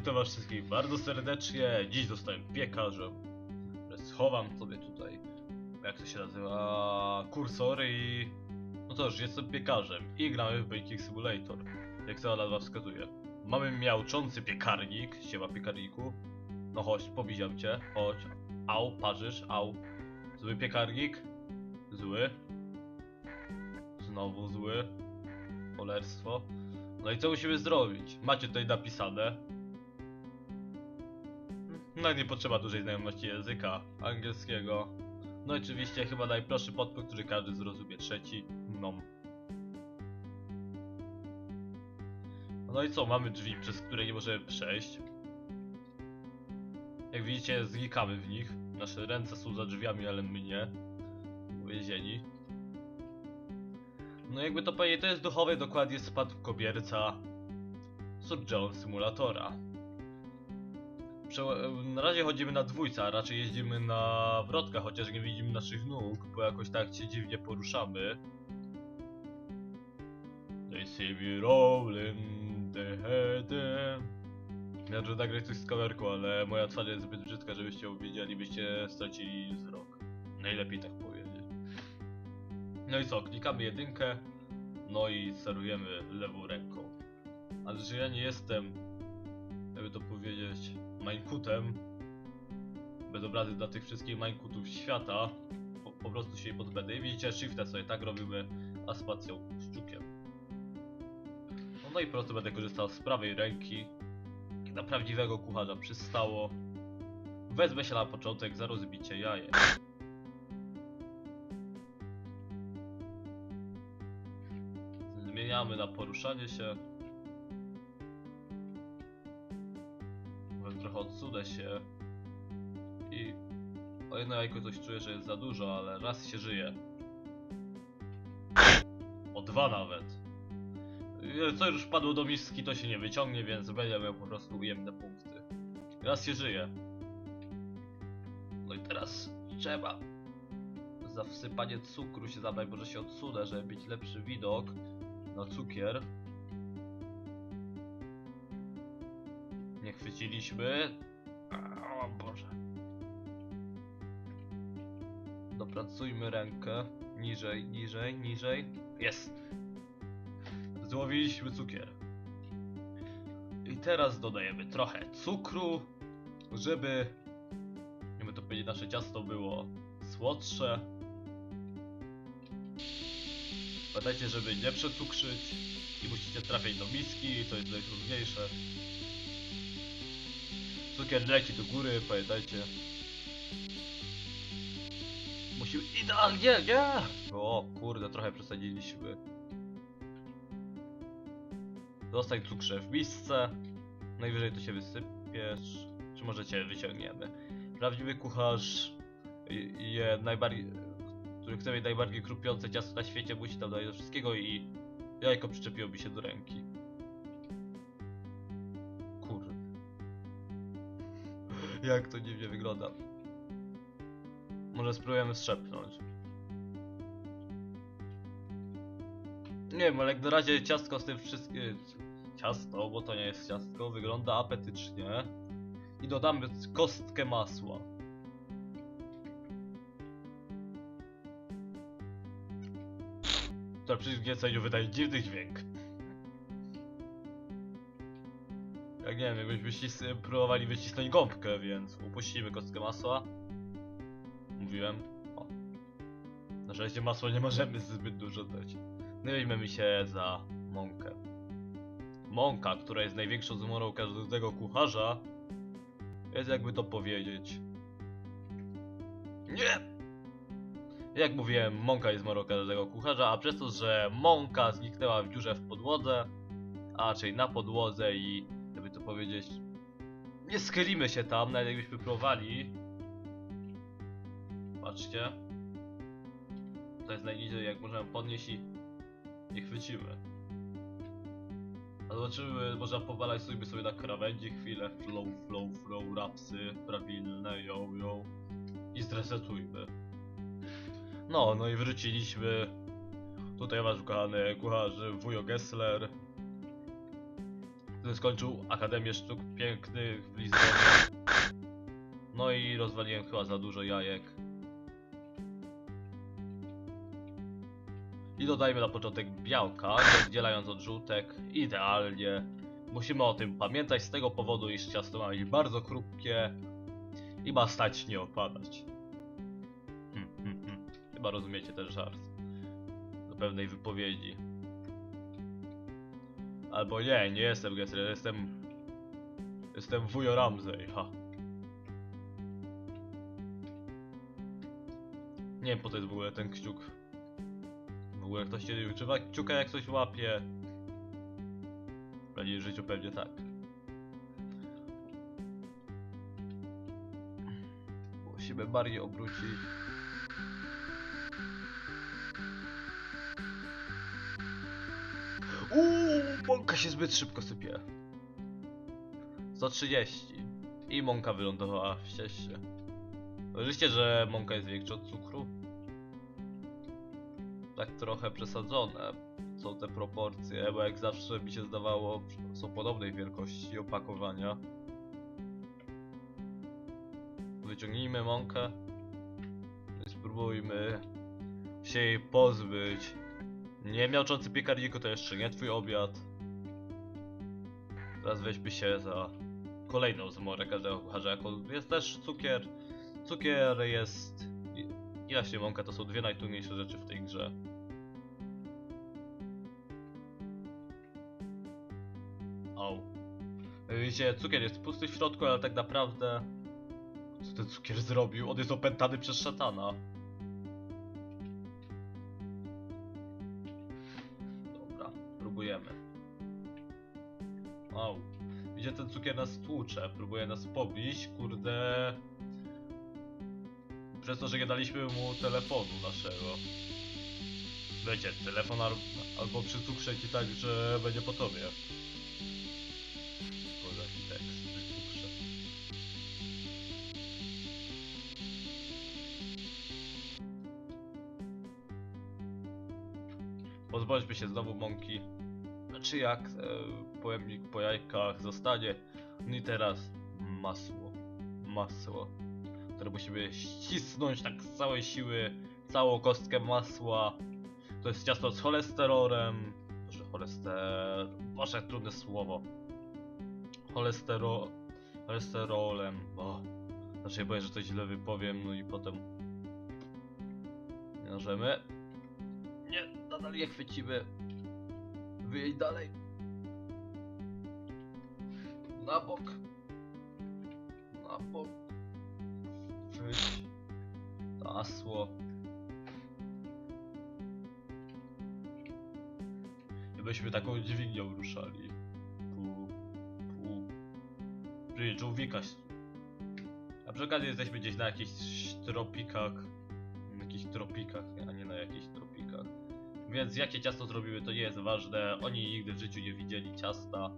Witam was wszystkich bardzo serdecznie. Dziś zostałem piekarzem. Schowam sobie tutaj, jak to się nazywa, kursor i... No cóż, jestem piekarzem i gramy w Baking Simulator. Jak to nazwa wskazuje. Mamy miałczący piekarnik, siema piekarniku. No chodź, pobiziam cię, chodź. Au, parzysz, au. Zły piekarnik. Zły. Znowu zły. Cholerstwo. No i co musimy zrobić? Macie tutaj napisane. No nie potrzeba dużej znajomości języka angielskiego. No i oczywiście chyba najprostszy podpunkt, który każdy zrozumie. Trzeci. No. No i co? Mamy drzwi, przez które nie możemy przejść. Jak widzicie, znikamy w nich. Nasze ręce są za drzwiami, ale my nie. Uwięzieni. No jakby to powiedzieć, to jest duchowy dokładnie spadkobierca Surgeon Simulatora. Na razie chodzimy na dwójce, a raczej jeździmy na wrotkach, chociaż nie widzimy naszych nóg, bo jakoś tak się dziwnie poruszamy. They see me rolling the head. Że nagrać coś z kamerką, ale moja twarz jest zbyt brzydka, żebyście ją widzieli, byście stracili wzrok. Najlepiej tak powiedzieć. No i co, klikamy jedynkę, no i sterujemy lewą ręką. Ale że ja nie jestem, jakby to powiedzieć, Minecuttem, bez obrazy dla tych wszystkich Minecutów świata, po, po prostu się jej podbędę. I widzicie, shiftem sobie tak robimy, a spacją szczukiem. No, no i po prostu będę korzystał z prawej ręki, na prawdziwego kucharza przystało. Wezmę się na początek za rozbicie jajek. Zmieniamy na poruszanie się. Trochę odsunę się. I o jedno jajko coś czuję, że jest za dużo, ale raz się żyje. O dwa nawet. I Co już wpadło do miski, to się nie wyciągnie, więc będę miał po prostu ujemne punkty. Raz się żyje. No i teraz trzeba za wsypanie cukru się zabrać, może się odsunę, żeby mieć lepszy widok na cukier. Nie chwyciliśmy. O Boże. Dopracujmy rękę. Niżej, niżej, niżej. Jest. Złowiliśmy cukier. I teraz dodajemy trochę cukru, żeby, jakby to powiedzieć, nasze ciasto było słodsze. Pamiętajcie, żeby nie przecukrzyć i musicie trafiać do miski, to jest najtrudniejsze. Cukier leci do góry, pamiętajcie. Musimy idealnie, nie! O kurde, trochę przesadziliśmy. Zostań cukrze w misce. Najwyżej to się wysypiesz. Czy może cię wyciągniemy. Prawdziwy kucharz je najbardziej który chce mieć najbardziej krupiące ciasto na świecie, musi tam dać do wszystkiego i jajko przyczepiło mi się do ręki. Jak to dziwnie wygląda. Może spróbujemy strzepnąć. Nie wiem, ale jak na razie ciastko z tym wszystkim... Ciasto, bo to nie jest ciastko, wygląda apetycznie. I dodamy kostkę masła. która przy zgnieceniu wydaje dziwny dźwięk. Nie wiem, jakbyśmy próbowali wycisnąć gąbkę, więc upuścimy kostkę masła. Mówiłem. O. Na szczęście masła nie możemy zbyt dużo dać. Weźmiemy się za mąkę. Mąka, która jest największą zmorą każdego kucharza, jest jakby to powiedzieć. Nie! Jak mówiłem, mąka jest moroka każdego kucharza, a przez to, że mąka zniknęła w dziurze w podłodze, a raczej na podłodze i, powiedzieć, nie schylimy się tam, nawet jakbyśmy próbowali. Patrzcie. To jest najniżej, jak możemy podnieść i nie chwycimy. A zobaczymy, można powalać sobie sobie na krawędzi chwilę, flow, flow, flow, rapsy, prawilne, yo, yo i zresetujmy. No, no i wróciliśmy. Tutaj wasz ukochany kucharz Wujo Gessler. Skończył Akademię Sztuk Pięknych w Lizbonie. No i rozwaliłem chyba za dużo jajek. I dodajmy na początek białka, oddzielając od żółtek. Idealnie. Musimy o tym pamiętać z tego powodu, iż ciasto ma być bardzo chrupkie i ma stać nie opadać. Hmm, hmm, hmm. Chyba rozumiecie ten żart. Do pewnej wypowiedzi. Albo nie, nie jestem Gessler, jestem... Jestem wujo Ramsey, ha. Nie wiem po co jest w ogóle ten kciuk. W ogóle ktoś się używa kciuka jak coś łapie. W prawdziwym życiu pewnie tak. Musimy bardziej obrócić. Uuu, mąka się zbyt szybko sypie. 130. I mąka wylądowała w. Oczywiście, że mąka jest większa od cukru. Tak trochę przesadzone są te proporcje, bo jak zawsze mi się zdawało, są podobnej wielkości opakowania. Wyciągnijmy mąkę i spróbujmy się jej pozbyć. Nie miałczący piekarniku to jeszcze nie twój obiad. Teraz weźmy się za kolejną zmorę każdego kucharza, jest też cukier. Cukier jest... i- właśnie mąka to są dwie najtrudniejsze rzeczy w tej grze. Au. Wiecie, cukier jest pusty w środku, ale tak naprawdę... Co ten cukier zrobił? On jest opętany przez szatana. Au. Widzicie, ten cukier nas tłucze, próbuje nas pobić, kurde... Przez to, że nie daliśmy mu telefonu naszego. Wiecie, telefon al albo przy cukrze ci tak, że będzie po tobie. Boże, jaki tekst przy cukrze. Pozbądźmy się znowu mąki. Czy jak e, pojemnik po jajkach zostanie. No i teraz masło. Masło. Które musimy ścisnąć tak z całej siły. Całą kostkę masła. To jest ciasto z cholesterolem. Może cholester... Może trudne słowo. Cholestero... Cholesterolem. O. Znaczy boję, że coś źle wypowiem, no i potem... Nie możemy. Nie, nadal je chwycimy. Wyjedź dalej. Na bok. Na bok. Chwyć. Masło. Gdybyśmy taką dźwignią ruszali. Pu, pu. Czyli żółwika. A przy okazji jesteśmy gdzieś na jakichś tropikach. Na jakichś tropikach, a nie na jakichś. Więc jakie ciasto zrobimy to nie jest ważne. Oni nigdy w życiu nie widzieli ciasta.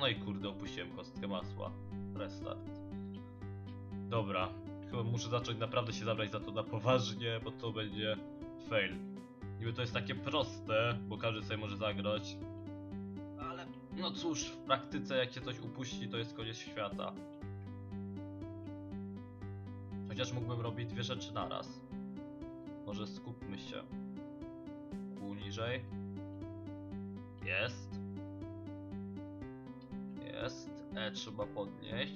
No i kurde, opuściłem kostkę masła. Restart. Dobra. Chyba muszę zacząć naprawdę się zabrać za to na poważnie, bo to będzie fail. Niby to jest takie proste, bo każdy sobie może zagrać. Ale no cóż, w praktyce jak się coś upuści, to jest koniec świata. Chociaż mógłbym robić dwie rzeczy naraz. Może skupmy się. Pół niżej. Jest. Jest. E trzeba podnieść.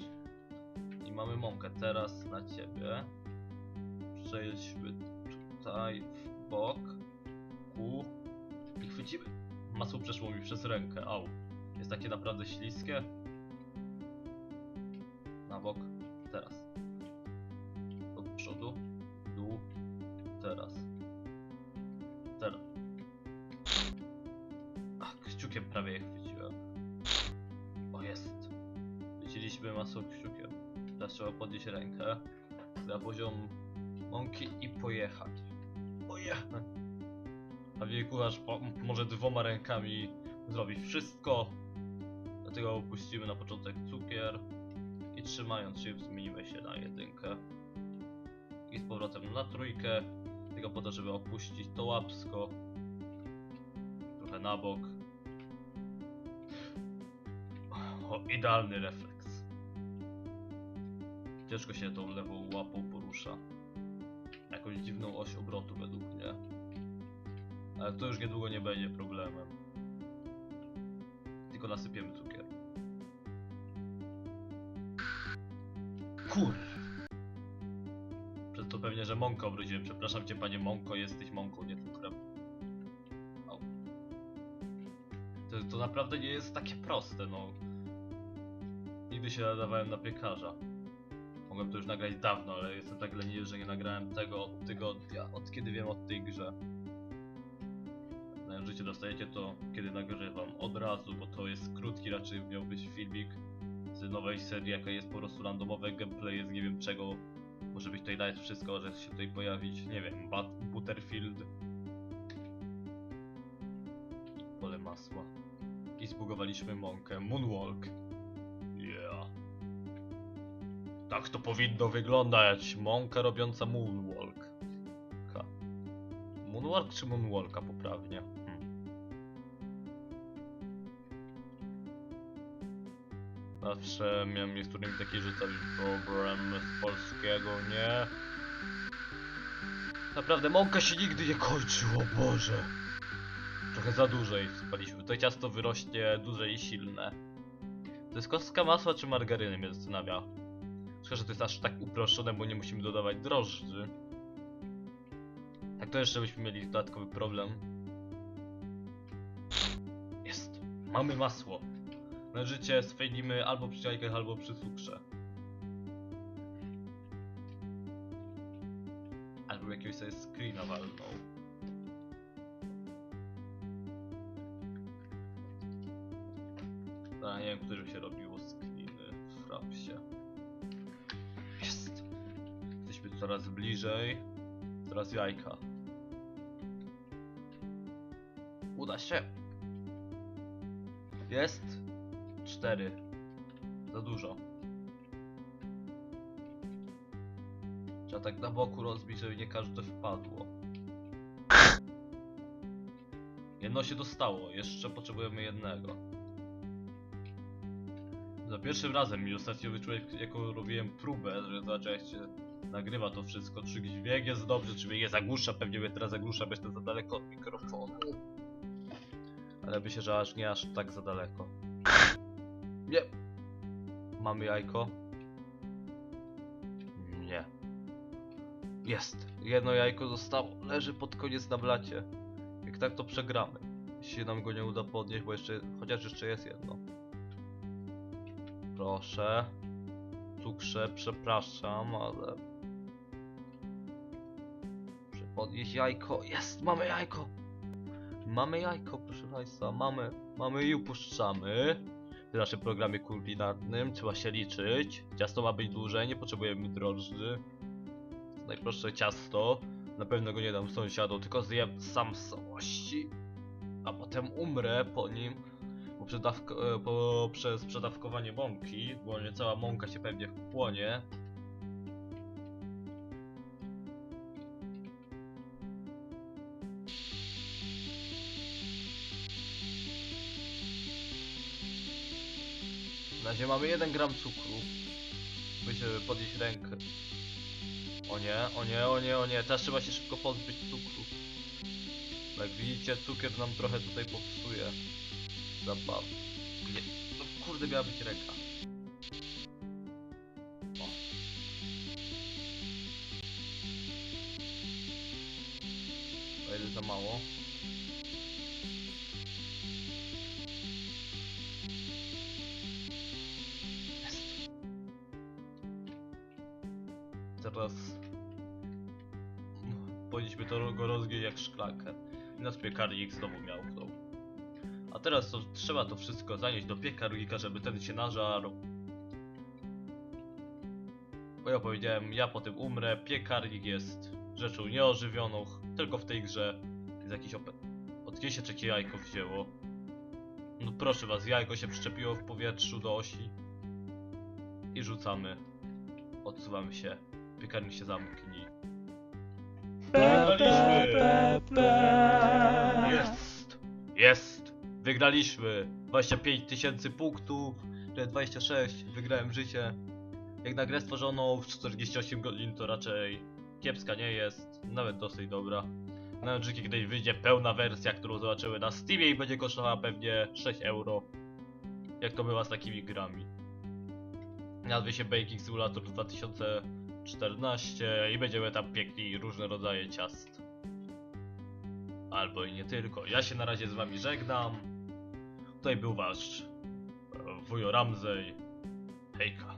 I mamy mąkę teraz na ciebie. Przejdźmy tutaj w bok. Ku. I chwycimy. Masło przeszło mi przez rękę. Au. Jest takie naprawdę śliskie. Na bok. Teraz. Prawie je chwyciłem. O, jest. Chwyciliśmy masło kciukiem. Teraz trzeba podnieść rękę na poziom mąki i pojechać. Pojechać. A wielkucharz może dwoma rękami zrobić wszystko. Dlatego opuścimy na początek cukier i trzymając się zmienimy się na jedynkę. I z powrotem na trójkę. Tylko po to, żeby opuścić to łapsko. Trochę na bok. O, idealny refleks. Ciężko się tą lewą łapą porusza. Jakąś dziwną oś obrotu według mnie. Ale to już niedługo nie będzie problemem. Tylko nasypiemy cukier. Kur... Przez to pewnie, że mąkę obrodziłem. Przepraszam cię panie mąko, jesteś mąką, nie cukrem. To, to naprawdę nie jest takie proste, no. Nigdy się nadawałem na piekarza. Mogłem to już nagrać dawno, ale jestem tak leniwy, że nie nagrałem tego od tygodnia, od kiedy wiem o tej grze. Na życie dostajecie to, kiedy nagrywam, od razu, bo to jest krótki, raczej miał być filmik z nowej serii, jaka jest po prostu randomowe gameplay, z nie wiem czego. Może być tutaj nawet wszystko, może się tutaj pojawić, nie wiem, Bat Butterfield. Pole masła. I zbugowaliśmy mąkę. Moonwalk. Tak to powinno wyglądać. Mąka robiąca moonwalk. Ha. Moonwalk czy moonwalka poprawnie? Hmm. Zawsze miałem niektórymi taki rzucać problem z polskiego, nie? Naprawdę mąka się nigdy nie kończy, o Boże. Trochę za dużo jej spaliśmy. To ciasto wyrośnie duże i silne. To jest kostka masła czy margaryny mnie zastanawia. Szkoda, że to jest aż tak uproszczone, bo nie musimy dodawać drożdży. Tak to jeszcze byśmy mieli dodatkowy problem. Jest. Mamy masło. Na życie sfejlimy albo przy jajkach, albo przy cukrze. Albo jakiegoś sobie screena walną. A nie wiem, którym się robiło screeny w Frapsie. Coraz bliżej. Teraz jajka. Uda się. Jest. Cztery. Za dużo. Trzeba tak na boku rozbić, żeby nie każde wpadło. Jedno się dostało, jeszcze potrzebujemy jednego. Za pierwszym razem mi ostatnio wyczułem, jaką robiłem próbę, że się nagrywa to wszystko, czy dźwięk jest dobrze, czy mnie nie zagłusza, pewnie mnie teraz zagłusza, bo jestem za daleko od mikrofonu. Ale myślę, że aż nie aż tak za daleko. Nie. Mamy jajko? Nie. Jest. Jedno jajko zostało. Leży pod koniec na blacie. Jak tak to przegramy. Jeśli nam go nie uda podnieść, bo jeszcze... Chociaż jeszcze jest jedno. Proszę. Cukrze, przepraszam, ale... Podnieść jajko. Jest! Mamy jajko! Mamy jajko, proszę państwa. Mamy. Mamy i upuszczamy. W naszym programie kulinarnym trzeba się liczyć. Ciasto ma być duże, nie potrzebujemy drożdży. Najprostsze ciasto. Na pewno go nie dam sąsiadom, tylko zjem sam całości. A potem umrę po nim. Poprzedawk e, poprzez przedawkowanie mąki, bo nie cała mąka się pewnie wchłonie. Razie mamy 1 gram cukru. By się podnieść rękę. O nie, o nie, o nie, o nie. Teraz trzeba się szybko pozbyć cukru. Bo Jak widzicie, cukier nam trochę tutaj popsuje. Zabaw. No kurde, miała być ręka. O. O ile za mało. Nasz piekarnik znowu miał tą. A teraz to trzeba to wszystko zanieść do piekarnika, żeby ten się nażarł. Bo ja powiedziałem, ja potem umrę, piekarnik jest rzeczą nieożywioną, tylko w tej grze jest jakiś opet. Od gdzie się trzecie jajko wzięło? No proszę was, jajko się przyczepiło w powietrzu do osi. I rzucamy. Odsuwamy się. Piekarnik się zamknij. Wygraliśmy! Jest! Jest! Wygraliśmy! 25 tysięcy punktów że 26, wygrałem życie. Jak na grę stworzoną w 48 godzin to raczej kiepska nie jest, nawet dosyć dobra. Nawet że kiedyś wyjdzie pełna wersja, którą zobaczymy na Steamie i będzie kosztowała pewnie 6 euro. Jak to bywa z takimi grami. Nazwie się Baking Simulator 2014 i będziemy tam piekli różne rodzaje ciast. Albo i nie tylko. Ja się na razie z wami żegnam. Tutaj był wasz e, wujo Ramsey. Hejka.